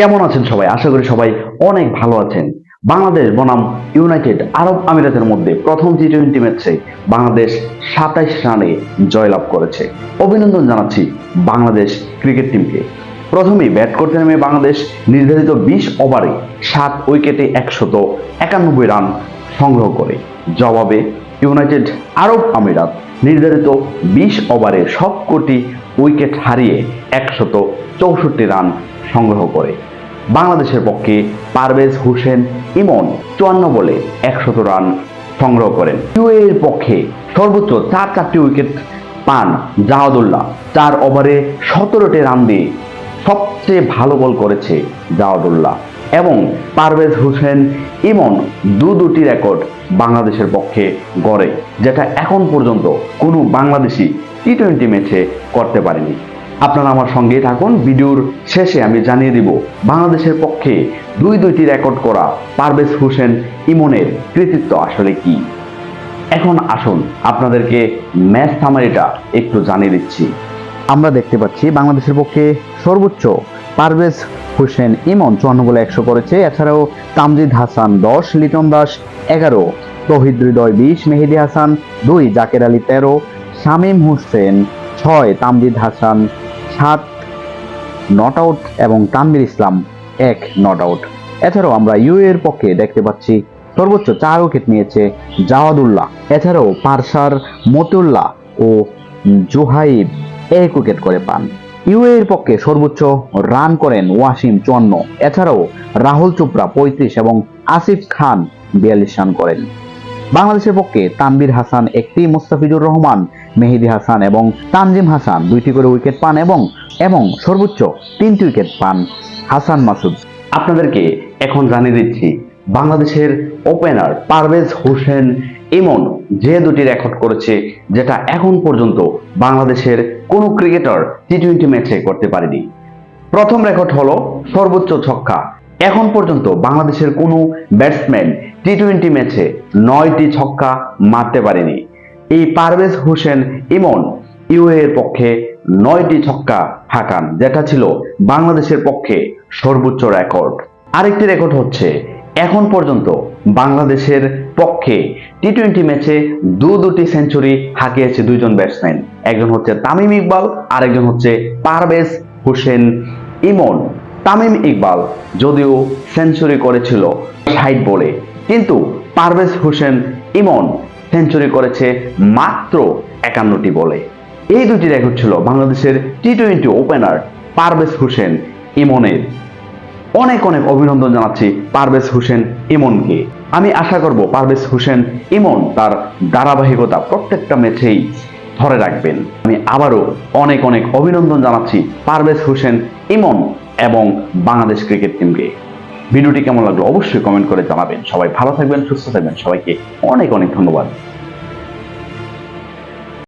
কেমন আছেন সবাই? আশা করি সবাই অনেক ভালো আছেন। বাংলাদেশ বনাম ইউনাইটেড আরব আমিরাতের মধ্যে প্রথম টি টোয়েন্টি ম্যাচে বাংলাদেশ সাতাইশ রানে জয়লাভ করেছে। অভিনন্দন জানাচ্ছি বাংলাদেশ ক্রিকেট টিমকে। প্রথমেই ব্যাট করতে নেমে বাংলাদেশ নির্ধারিত বিশ ওভারে সাত উইকেটে একশত একানব্বই রান সংগ্রহ করে। জবাবে ইউনাইটেড আরব আমিরাত নির্ধারিত বিশ ওভারে সবকটি উইকেট হারিয়ে একশত চৌষট্টি রান সংগ্রহ করে। বাংলাদেশের পক্ষে পারভেজ হোসেন ইমন চুয়ান্ন বলে একশত রান সংগ্রহ করেন। ইউএর পক্ষে সর্বোচ্চ চার চারটি উইকেট পান জাহাদুল্লাহ। চার ওভারে সতেরোটি রান দিয়ে সবচেয়ে ভালো বল করেছে জাওয়াদুল্লাহ এবং পারভেজ হোসেন ইমন দু দুটি রেকর্ড বাংলাদেশের পক্ষে গড়ে, যেটা এখন পর্যন্ত কোনো বাংলাদেশি টি টোয়েন্টি ম্যাচে করতে পারেনি। আপনারা আমার সঙ্গেই থাকুন। ভিডিওর শেষে আমি জানিয়ে দিব, বাংলাদেশের পক্ষে দুই দুইটি রেকর্ড করা পারভেজ হোসেন ইমনের কৃতিত্ব আসলে কি? এখন আসুন আপনাদেরকে ম্যাচ থামারিটা একটু জানিয়ে দিচ্ছি। আমরা দেখতে পাচ্ছি বাংলাদেশের পক্ষে সর্বোচ্চ পারভেজ হোসেন ইমন চুয়ান্ন বলে একশো করেছে। এছাড়াও তামজিদ হাসান দশ, লিটন দাস এগারো, তহিদ হৃদয় বিশ, মেহেদি হাসান দুই, জাকের আলী তেরো, শামীম হোসেন ছয়, তামজিদ হাসান সাত নট আউট এবং তানবির ইসলাম এক নট আউট এছাড়াও আমরা ইউ এর পক্ষে দেখতে পাচ্ছি সর্বোচ্চ চার উইকেট নিয়েছে জাওয়াদুল্লাহ। এছাড়াও পারসার মতুল্লাহ ও জোহাইব এক উইকেট করে পান। ইউএ এর পক্ষে সর্বোচ্চ রান করেন ওয়াসিম চুয়ান্ন। এছাড়াও রাহুল চোপড়া পঁয়ত্রিশ এবং আসিফ খান বিয়াল্লিশ রান করেন। বাংলাদেশের পক্ষে তানবির হাসান একটি মুস্তাফিজুর রহমান মেহেদি হাসান এবং তানজিম হাসান। দুইটি করে উইকেট পান এবং এবং সর্বোচ্চ তিনটি উইকেট পান হাসান মাসুদ। আপনাদেরকে এখন জানিয়ে দিচ্ছি, বাংলাদেশের ওপেনার পারভেজ হোসেন ইমন যে দুটি রেকর্ড করেছে, যেটা এখন পর্যন্ত বাংলাদেশের কোনো ক্রিকেটার টি টোয়েন্টি ম্যাচে করতে পারেনি। প্রথম রেকর্ড হলো সর্বোচ্চ ছক্কা। এখন পর্যন্ত বাংলাদেশের কোনো ব্যাটসম্যান টি টোয়েন্টি ম্যাচে নয়টি ছক্কা মারতে পারেনি। এই পারভেজ হোসেন ইমন ইউএ এর পক্ষে নয়টি ছক্কা হাঁকান, যেটা ছিল বাংলাদেশের পক্ষে সর্বোচ্চ রেকর্ড। আরেকটি রেকর্ড হচ্ছে, এখন পর্যন্ত বাংলাদেশের পক্ষে টি টোয়েন্টি ম্যাচে দু দুটি সেঞ্চুরি হাঁকিয়েছে দুইজন ব্যাটসম্যান একজন হচ্ছে তামিম ইকবাল, আরেকজন হচ্ছে পারভেজ হোসেন ইমন। তামিম ইকবাল যদিও সেঞ্চুরি করেছিল ষাট বলে, কিন্তু পারভেজ হোসেন ইমন সেঞ্চুরি করেছে মাত্র একান্নটি বলে। এই দুটি রেকর্ড ছিল বাংলাদেশের T twenty opener Parvez Hossain ইমনের। অনেক অনেক অভিনন্দন জানাচ্ছি পারভেজ হোসেন ইমনকে। আমি আশা করব পারভেজ হোসেন ইমন তার ধারাবাহিকতা প্রত্যেকটা ম্যাচেই ধরে রাখবেন। আমি আবারও অনেক অনেক অভিনন্দন জানাচ্ছি পারভেজ হোসেন ইমন এবং বাংলাদেশ ক্রিকেট টিমকে। ভিডিওটি কেমন লাগল অবশ্যই কমেন্ট করে জানাবেন। সবাই ভালো থাকবেন, সুস্থ থাকবেন। সবাইকে অনেক অনেক ধন্যবাদ।